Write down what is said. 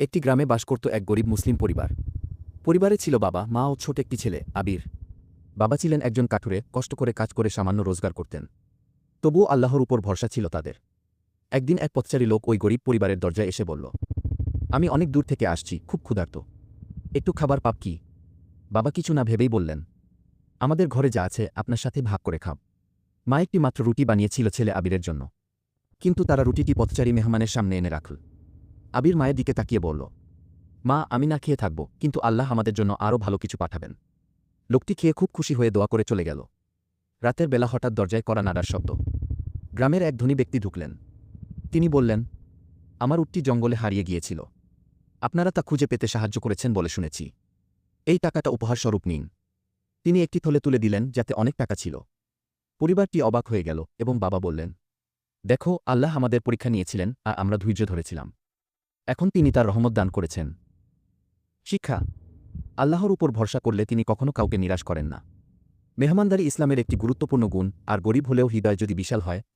একটি গ্রামে বাস করত এক গরিব মুসলিম পরিবার। পরিবারে ছিল বাবা, মা ও ছোট একটি ছেলে, আবির। বাবা ছিলেন একজন কাঠুরে, কষ্ট করে কাজ করে সামান্য রোজগার করতেন। তবুও আল্লাহর উপর ভরসা ছিল তাদের। একদিন এক পথচারী লোক ওই গরিব পরিবারের দরজায় এসে বলল, আমি অনেক দূর থেকে আসছি, খুব ক্ষুধার্ত। একটু খাবার পাপ কি? বাবা কিছু না ভেবেই বললেন, আমাদের ঘরে যা আছে, আপনার সাথে ভাগ করে খাব। মা একটি মাত্র রুটি বানিয়েছিল ছেলে আবিরের জন্য। কিন্তু তারা রুটিটি পথচারী মেহমানের সামনে এনে রাখল। আবির মায়ের দিকে তাকিয়ে বলল, মা, আমি না খেয়ে থাকব, কিন্তু আল্লাহ আমাদের জন্য আরও ভালো কিছু পাঠাবেন। লোকটি খেয়ে খুব খুশি হয়ে দোয়া করে চলে গেল। রাতের বেলা হঠাৎ দরজায় করা নাড়ার শব্দ। গ্রামের এক ধনী ব্যক্তি ঢুকলেন। তিনি বললেন, আমার উটটি জঙ্গলে হারিয়ে গিয়েছিল। আপনারা তা খুঁজে পেতে সাহায্য করেছেন বলে শুনেছি। এই টাকাটা উপহারস্বরূপ নিন। তিনি একটি থলে তুলে দিলেন, যাতে অনেক টাকা ছিল। পরিবারটি অবাক হয়ে গেল এবং বাবা বললেন, দেখো, আল্লাহ আমাদের পরীক্ষা নিয়েছিলেন, আর আমরা ধৈর্য ধরেছিলাম। এখন তিনি তার রহমত দান করেছেন। শিক্ষা, আল্লাহর উপর ভরসা করলে তিনি কখনো কাউকে নিরাশ করেন না। মেহমানদারি ইসলামের একটি গুরুত্বপূর্ণ গুণ, আর গরিব হলেও হৃদয় যদি বিশাল হয়